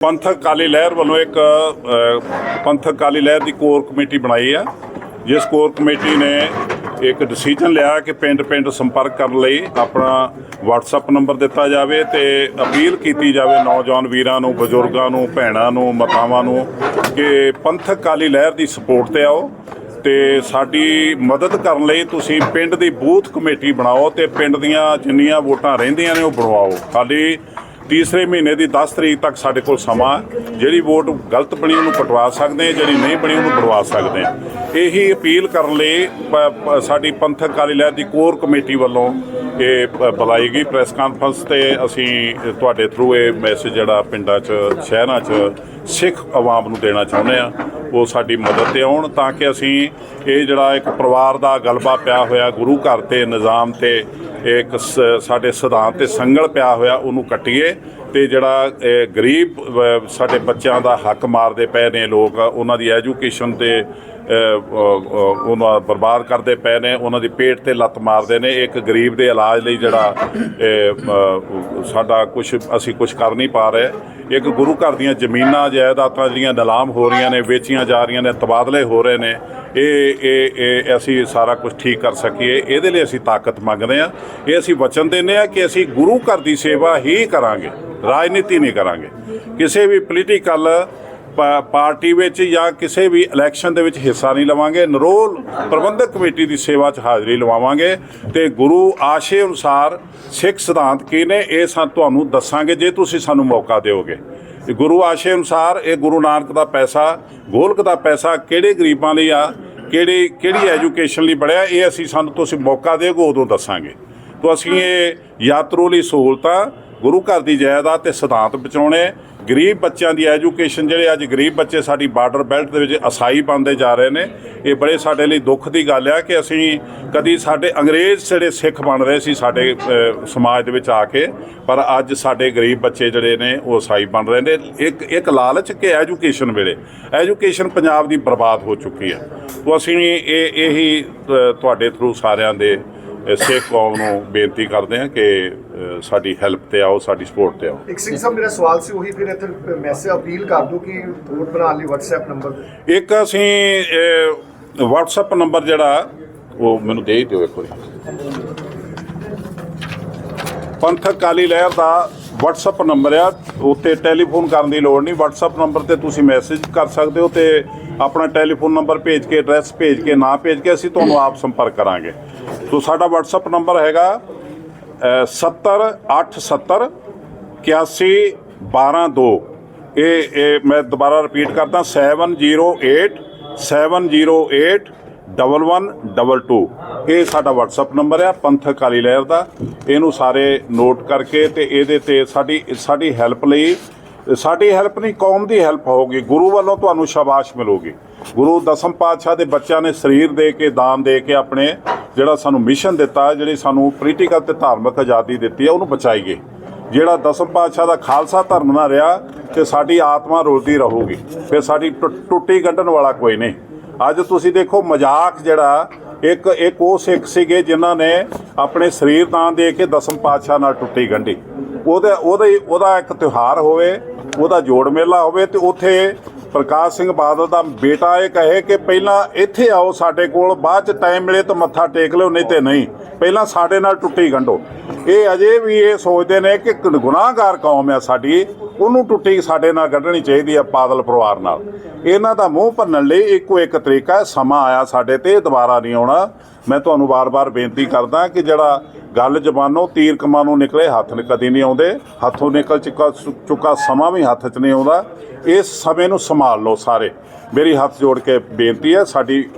ਪੰਥਕ ਅਕਾਲੀ ਲਹਿਰ ਵੱਲੋਂ ਇੱਕ ਪੰਥਕ ਅਕਾਲੀ ਲਹਿਰ ਦੀ ਕੋਰ ਕਮੇਟੀ ਬਣਾਈ ਆ ਜਿਸ ਕੋਰ ਕਮੇਟੀ ਨੇ ਇੱਕ ਡਿਸੀਜਨ ਲਿਆ ਕਿ ਪਿੰਡ-ਪਿੰਡ ਸੰਪਰਕ ਕਰਨ ਲਈ ਆਪਣਾ WhatsApp ਨੰਬਰ ਦਿੱਤਾ ਜਾਵੇ ਤੇ ਅਪੀਲ ਕੀਤੀ ਜਾਵੇ ਨੌਜਵਾਨ ਵੀਰਾਂ ਨੂੰ, ਬਜ਼ੁਰਗਾਂ ਨੂੰ, ਭੈਣਾਂ ਨੂੰ, ਮਾਤਾਵਾਂ ਨੂੰ ਕਿ ਪੰਥਕ ਅਕਾਲੀ ਲਹਿਰ ਦੀ ਸਪੋਰਟ ਤੇ ਆਓ ਤੇ ਸਾਡੀ ਮਦਦ ਕਰਨ ਲਈ ਤੁਸੀਂ ਪਿੰਡ ਦੀ ਬੂਥ ਕਮੇਟੀ ਬਣਾਓ ਤੇ ਪਿੰਡ ਦੀਆਂ ਜਿੰਨੀਆਂ ਵੋਟਾਂ ਰਹਿੰਦੀਆਂ ਨੇ ਉਹ ਬਣਵਾਓ। ਖਾਲੀ ਤੀਸਰੇ ਮਹੀਨੇ ਦੀ 10 ਤਰੀਕ ਤੱਕ ਸਾਡੇ ਕੋਲ ਸਮਾਂ ਜਿਹੜੀ ਵੋਟ ਗਲਤ ਬਣੀ ਉਹਨੂੰ ਪਟਵਾ ਸਕਦੇ ਹਾਂ, ਜਿਹੜੀ ਨਹੀਂ ਬਣੀ ਉਹਨੂੰ ਬਣਵਾ ਸਕਦੇ ਹਾਂ। ਇਹੀ ਅਪੀਲ ਕਰਨ ਲਈ ਪ- ਸਾਡੀ ਪੰਥਕ ਅਕਾਲੀ ਲਹਿਰ ਦੀ ਕੋਰ ਕਮੇਟੀ ਵੱਲੋਂ ਇਹ ਬੁਲਾਈ ਗਈ ਪ੍ਰੈਸ ਕਾਨਫਰੰਸ ਤੇ ਅਸੀਂ ਤੁਹਾਡੇ ਥਰੂ ਇਹ ਮੈਸੇਜ ਜਿਹੜਾ ਪਿੰਡਾਂ 'ਚ, ਸ਼ਹਿਰਾਂ 'ਚ ਸਿੱਖ ਆਵਾਮ ਨੂੰ ਦੇਣਾ ਚਾਹੁੰਦੇ ਆ ਉਹ ਸਾਡੀ ਮਦਦ ਤੇ ਆਉਣ ਤਾਂ ਕਿ ਅਸੀਂ ਇਹ ਜਿਹੜਾ ਇੱਕ ਪਰਿਵਾਰ ਦਾ ਗਲਬਾ ਪਿਆ ਹੋਇਆ ਗੁਰੂ ਘਰ ਤੇ, ਨਿਜ਼ਾਮ ਤੇ ਇੱਕ ਸ- ਸਾਡੇ ਸਿਧਾਂਤ ਤੇ ਸੰਗਲ ਪਿਆ ਹੋਇਆ, ਉਹਨੂੰ ਕੱਟੀਏ ਤੇ ਜਿਹੜਾ ਗਰੀਬ ਸਾਡੇ ਬੱਚਿਆਂ ਦਾ ਹੱਕ ਮਾਰਦੇ ਪਏ ਨੇ ਲੋਕ, ਉਹਨਾਂ ਦੀ ਐਜੂਕੇਸ਼ਨ ਤੇ ਉਹਨਾਂ ਬਰਬਾਦ ਕਰਦੇ ਪਏ ਨੇ, ਉਹਨਾਂ ਦੀ ਪੇਟ ਤੇ ਲੱਤ ਮਾਰਦੇ ਨੇ। ਇੱਕ ਗਰੀਬ ਦੇ ਇਲਾਜ ਲਈ ਜਿਹੜਾ ਸਾਡਾ ਕੁਝ ਅਸੀਂ ਕੁਝ ਕਰ ਨਹੀਂ ਪਾ ਰਹੇ। ਇੱਕ ਗੁਰੂ ਘਰ ਦੀਆਂ ਜ਼ਮੀਨਾਂ, ਜਾਇਦਾਦਾਂ ਜਿਹੜੀਆਂ ਨਿਲਾਮ ਹੋ ਰਹੀਆਂ ਨੇ, ਵੇਚੀਆਂ ਜਾ ਰਹੀਆਂ ਨੇ, ਤਬਾਦਲੇ ਹੋ ਰਹੇ ਨੇ, ਇਹ ਇਹ ਇਹ ਅਸੀਂ ਸਾਰਾ ਕੁਝ ਠੀਕ ਕਰ ਸਕੀਏ। ਇਹਦੇ ਲਈ ਅਸੀਂ ਤਾਕਤ ਮੰਗਦੇ ਆ ਇਹ ਅਸੀਂ ਵਚਨ ਦਿੰਦੇ ਆ ਕਿ ਅਸੀਂ ਗੁਰੂ ਘਰ ਦੀ ਸੇਵਾ ਹੀ ਕਰਾਂਗੇ। ਰਾਜਨੀਤੀ ਨਹੀਂ ਕਰਾਂਗੇ। ਕਿਸੇ ਵੀ ਪੋਲੀਟੀਕਲ ਪਾਰਟੀ ਵਿੱਚ ਜਾਂ ਕਿਸੇ ਵੀ ਇਲੈਕਸ਼ਨ ਦੇ ਵਿੱਚ ਹਿੱਸਾ ਨਹੀਂ ਲਵਾਂਗੇ, ਨਰੋਲ ਪ੍ਰਬੰਧਕ ਕਮੇਟੀ ਦੀ ਸੇਵਾ 'ਚ ਹਾਜ਼ਰੀ ਲਵਾਵਾਂਗੇ ਤੇ ਗੁਰੂ ਆਸ਼ੇ ਅਨੁਸਾਰ ਸਿੱਖ ਸਿਧਾਂਤ ਕੀ ਨੇ ਇਹ ਸਾਨੂੰ ਤੁਹਾਨੂੰ ਦੱਸਾਂਗੇ ਜੇ ਤੁਸੀਂ ਸਾਨੂੰ ਮੌਕਾ ਦਿਓਗੇ। ਤੇ ਗੁਰੂ ਆਸ਼ੇ ਅਨੁਸਾਰ ਇਹ ਗੁਰੂ ਨਾਨਕ ਦਾ ਪੈਸਾ, ਗੋਲਕ ਦਾ ਪੈਸਾ ਕਿਹੜੇ ਗਰੀਬਾਂ ਲਈ ਆ, ਕਿਹੜੀ ਕਿਹੜੀ ਐਜੂਕੇਸ਼ਨ ਲਈ ਬੜਿਆ ਇਹ ਅਸੀਂ ਸਾਨੂੰ ਤੁਸੀਂ ਮੌਕਾ ਦਿਓਗੇ, ਉਦੋਂ ਦੱਸਾਂਗੇ। ਤੋਂ ਅਸੀਂ ਇਹ ਯਾਤਰੂ ਲਈ ਸਹੂਲਤਾਂ ਗੁਰੂ ਘਰ ਦੀ ਜਾਇਦਾਦ ਤੇ ਸਿਧਾਂਤ ਬਚਾਉਣੇ ਗਰੀਬ ਬੱਚਿਆਂ ਦੀ ਐਜੂਕੇਸ਼ਨ ਜਿਹੜੇ ਅੱਜ ਗਰੀਬ ਬੱਚੇ ਸਾਡੀ ਬਾਰਡਰ ਬੈਲਟ ਦੇ ਵਿੱਚ ਅਸਾਈ ਬਣਦੇ ਜਾ ਰਹੇ ਨੇ ਇਹ ਬੜੇ ਸਾਡੇ ਲਈ ਦੁੱਖ ਦੀ ਗੱਲ ਆ ਕਿ ਅਸੀਂ ਕਦੀ ਸਾਡੇ ਅੰਗਰੇਜ਼ ਜਿਹੜੇ ਸਿੱਖ ਬਣ ਰਹੇ ਸੀ ਸਾਡੇ ਸਮਾਜ ਦੇ ਵਿੱਚ ਆ ਕੇ ਪਰ ਅੱਜ ਸਾਡੇ ਗਰੀਬ ਬੱਚੇ ਜਿਹੜੇ ਨੇ ਉਹ ਅਸਾਈ ਬਣ ਰਹੇ ਨੇ। ਇੱਕ ਇੱਕ ਲਾਲਚ ਕਿ ਐਜੂਕੇਸ਼ਨ ਵੇਲੇ ਐਜੂਕੇਸ਼ਨ ਪੰਜਾਬ ਦੀ ਬਰਬਾਦ ਹੋ ਚੁੱਕੀ ਹੈ ਤੋਂ ਅਸੀਂ ਇਹ ਇਹੀ ਅ, ਤੁਹਾਡੇ ਥਰੂ ਸਾਰਿਆਂ ਦੇ ਸਿੱਖ ਕੌਮ ਨੂੰ ਬੇਨਤੀ ਕਰਦੇ ਹਾਂ ਕਿ ਸਾਡੀ ਹੈਲਪ ਤੇ ਆਓ ਸਾਡੀ ਸਪੋਰਟ ਤੇ ਆਓ। ਇੱਕ ਸਿੰਘ ਸਾਹਿਬ ਮੇਰਾ ਸਵਾਲ ਸੀ ਉਹੀ ਫਿਰ ਇੱਥੇ ਮੈਸੇਜ ਅਪੀਲ ਕਰ ਦਿਓ ਕਿ ਵੋਟ ਬਣਾ ਲਈ WhatsApp ਨੰਬਰ ਇੱਕ ਅਸੀਂ WhatsApp ਨੰਬਰ ਜਿਹੜਾ ਉਹ ਮੈਨੂੰ ਦੇ ਦਿਓ ਇੱਕ ਵਾਰੀ। ਪੰਥਕ ਕਾਲੀ ਲਹਿਰ ਦਾ WhatsApp ਨੰਬਰ ਆ ਉੱਤੇ ਟੈਲੀਫੋਨ ਕਰਨ ਦੀ ਲੋੜ ਨਹੀਂ। WhatsApp ਨੰਬਰ ਤੇ ਤੁਸੀਂ ਮੈਸੇਜ ਕਰ ਸਕਦੇ ਹੋ ਤੇ ਆਪਣਾ ਟੈਲੀਫੋਨ ਨੰਬਰ ਭੇਜ ਕੇ ਐਡਰੈਸ ਭੇਜ ਕੇ ਨਾਂ ਭੇਜ ਕੇ ਅਸੀਂ ਤੁਹਾਨੂੰ ਆਪ ਸੰਪਰਕ ਕਰਾਂਗੇ। ਸੋ ਸਾਡਾ WhatsApp ਨੰਬਰ ਹੈਗਾ 70870 81 122 ਇਹ ਇਹ ਮੈਂ ਦੁਬਾਰਾ ਰਿਪੀਟ ਕਰਦਾ 708 708 1122 ਇਹ ਸਾਡਾ WhatsApp ਨੰਬਰ ਆ ਪੰਥਕ ਅਕਾਲੀ ਲਹਿਰ ਦਾ। ਇਹਨੂੰ ਸਾਰੇ ਨੋਟ ਕਰਕੇ ਤੇ ਇਹਦੇ ਤੇ ਸਾਡੀ ਸਾਡੀ ਹੈਲਪ ਲਈ, ਸਾਡੀ ਹੈਲਪ ਨਹੀਂ, ਕੌਮ ਦੀ ਹੈਲਪ ਹੋਊਗੀ। ਗੁਰੂ ਵੱਲੋਂ ਤੁਹਾਨੂੰ ਸ਼ਾਬਾਸ਼ ਮਿਲੂਗੀ। ਗੁਰੂ ਦਸਮ ਪਾਤਸ਼ਾਹ ਦੇ ਬੱਚਿਆਂ ਨੇ ਸਰੀਰ ਦੇ ਕੇ, ਦਾਨ ਦੇ ਕੇ ਆਪਣੇ ਜਿਹੜਾ ਸਾਨੂੰ ਮਿਸ਼ਨ ਦਿੱਤਾ ਜਿਹੜੀ ਸਾਨੂੰ ਪੋਲੀਟੀਕਲ ਤੇ ਧਾਰਮਿਕ ਆਜ਼ਾਦੀ ਦਿੱਤੀ ਹੈ, ਉਹਨੂੰ ਬਚਾਈਏ। ਜਿਹੜਾ ਦਸਮ ਪਾਤਸ਼ਾਹ ਦਾ ਖਾਲਸਾ ਧਰਮ ਨਾ ਰਿਹਾ ਤੇ ਸਾਡੀ ਆਤਮਾ ਰੁਲਦੀ ਰਹੂਗੀ। ਫਿਰ ਸਾਡੀ ਟੁ- ਟੁੱਟੀ ਕੱਢਣ ਵਾਲਾ ਕੋਈ ਨਹੀਂ। ਅੱਜ ਤੁਸੀਂ ਦੇਖੋ ਮਜ਼ਾਕ ਜਿਹੜਾ, ਇੱਕ ਇੱਕ ਉਹ ਸਿੱਖ ਸੀਗੇ ਜਿਨ੍ਹਾਂ ਨੇ ਆਪਣੇ ਸਰੀਰ ਦਾਨ ਦੇ ਕੇ ਦਸਮ ਪਾਤਸ਼ਾਹ ਨਾਲ ਟੁੱਟੀ ਗੰਢੀ। ਉਹਦੇ ਉਹਦੇ, ਉਹਦਾ ਇੱਕ ਤਿਉਹਾਰ ਹੋਵੇ, ਉਹਦਾ ਜੋੜ ਮੇਲਾ ਹੋਵੇ ਤੇ ਉੱਥੇ ਪ੍ਰਕਾਸ਼ ਸਿੰਘ ਬਾਦਲ ਦਾ ਬੇਟਾ ਇਹ ਕਹੇ ਕਿ ਪਹਿਲਾਂ ਇੱਥੇ ਆਓ ਸਾਡੇ ਕੋਲ, ਬਾਅਦ ਚ ਟਾਈਮ ਮਿਲੇ ਤਾਂ ਮੱਥਾ ਟੇਕ ਲਿਓ, ਨਹੀਂ ਤੇ ਨਹੀਂ। ਪਹਿਲਾਂ ਸਾਡੇ ਨਾਲ ਟੁੱਟੀ ਗੰਢੋ। ਇਹ ਅਜੇ ਵੀ ਇਹ ਸੋਚਦੇ ਨੇ ਕਿ ਗੁਨਾਹਗਾਰ ਕੌਮ ਆ ਸਾਡੀ, ਉਹਨੂੰ ਟੁੱਟੀ ਸਾਡੇ ਨਾਲ ਕੱਢਣੀ ਚਾਹੀਦੀ ਆ ਪਾਗਲ ਪਰਿਵਾਰ ਨਾਲ। ਇਹਨਾਂ ਦਾ ਮੂੰਹ ਭੰਨਣ ਲਈ ਇੱਕੋ ਇੱਕ ਤਰੀਕਾ ਹੈ, ਸਮਾਂ ਆਇਆ ਸਾਡੇ ਤੇ, ਦੁਬਾਰਾ ਨਹੀਂ ਆਉਣਾ। ਮੈਂ ਤੁਹਾਨੂੰ ਵਾਰ-ਵਾਰ ਬੇਨਤੀ ਕਰਦਾ ਕਿ ਜਿਹੜਾ ਗੱਲ ਜ਼ਬਾਨੋਂ ਤੀਰ ਕਮਾਨੋਂ ਨਿਕਲੇ, ਹੱਥ ਨੇ ਕਦੀ ਨਹੀਂ ਆਉਂਦੇ। ਹੱਥੋਂ ਨਿਕਲ ਚੁੱਕਾ ਚੁੱਕਾ ਸਮਾਂ ਵੀ ਹੱਥ 'ਚ ਨਹੀਂ ਆਉਂਦਾ। ਇਸ ਸਮੇਂ ਨੂੰ ਸੰਭਾਲ ਲਓ ਸਾਰੇ। ਮੇਰੀ ਹੱਥ ਜੋੜ ਕੇ ਬੇਨਤੀ ਹੈ, ਸਾਡੀ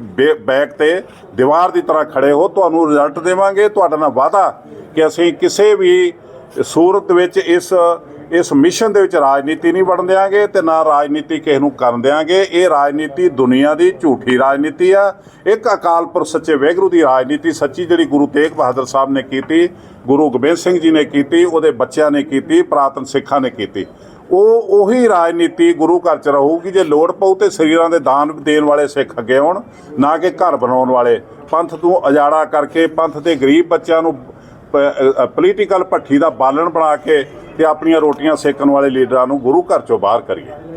ਬੇ- ਬੈਕ ਤੇ ਦੀਵਾਰ ਦੀ ਤਰ੍ਹਾਂ ਖੜੇ ਹੋ। ਤੁਹਾਨੂੰ ਰਿਜ਼ਲਟ ਦੇਵਾਂਗੇ, ਤੁਹਾਡਾ ਨਾਲ ਵਾਅਦਾ ਕਿ ਅਸੀਂ ਕਿਸੇ ਵੀ ਸੂਰਤ ਵਿੱਚ ਇਸ ਇਸ ਮਿਸ਼ਨ ਦੇ ਵਿੱਚ ਰਾਜਨੀਤੀ ਨਹੀਂ ਵੜਨ ਦਿਆਂਗੇ ਤੇ ਨਾ ਰਾਜਨੀਤੀ ਕਿਸੇ ਨੂੰ ਕਰਨ ਦਿਆਂਗੇ। ਇਹ ਰਾਜਨੀਤੀ ਦੁਨੀਆ ਦੀ ਝੂਠੀ ਰਾਜਨੀਤੀ ਆ। ਇੱਕ ਅਕਾਲ ਪੁਰਖ ਸੱਚੇ ਵੈਗਰੂ ਦੀ ਰਾਜਨੀਤੀ ਸੱਚੀ ਜਿਹੜੀ ਗੁਰੂ ਤੇਗ ਬਹਾਦਰ ਸਾਹਿਬ ਨੇ ਕੀਤੀ, ਗੁਰੂ ਗੋਬਿੰਦ ਸਿੰਘ ਜੀ ਨੇ ਕੀਤੀ, ਉਹਦੇ ਬੱਚਿਆਂ ਨੇ ਕੀਤੀ, ਪ੍ਰਾਤਨ ਸਿੱਖਾਂ ਨੇ ਕੀਤੀ। ਉਹ ਉਹੀ ਰਾਜਨੀਤੀ ਗੁਰੂ ਘਰ ਚ ਰਹੂਗੀ, ਜੇ ਲੋੜ ਪਊ ਤੇ ਸਰੀਰਾਂ ਦੇ ਦਾਨ ਦੇਣ ਵਾਲੇ ਸਿੱਖ ਅੱਗੇ ਆਉਣ, ਨਾ ਕਿ ਘਰ ਬਣਾਉਣ ਵਾਲੇ। ਪੰਥ ਨੂੰ ਅਜਾੜਾ ਕਰਕੇ, ਪੰਥ ਦੇ ਗਰੀਬ ਬੱਚਿਆਂ ਨੂੰ ਪੋਲੀਟੀਕਲ ਭੱਠੀ ਦਾ ਬਾਲਣ ਬਣਾ ਕੇ ਤੇ ਆਪਣੀਆਂ ਰੋਟੀਆਂ ਸੇਕਣ ਵਾਲੇ ਲੀਡਰਾਂ ਨੂੰ ਗੁਰੂ ਘਰ ਚੋਂ ਬਾਹਰ ਕਰੀਏ।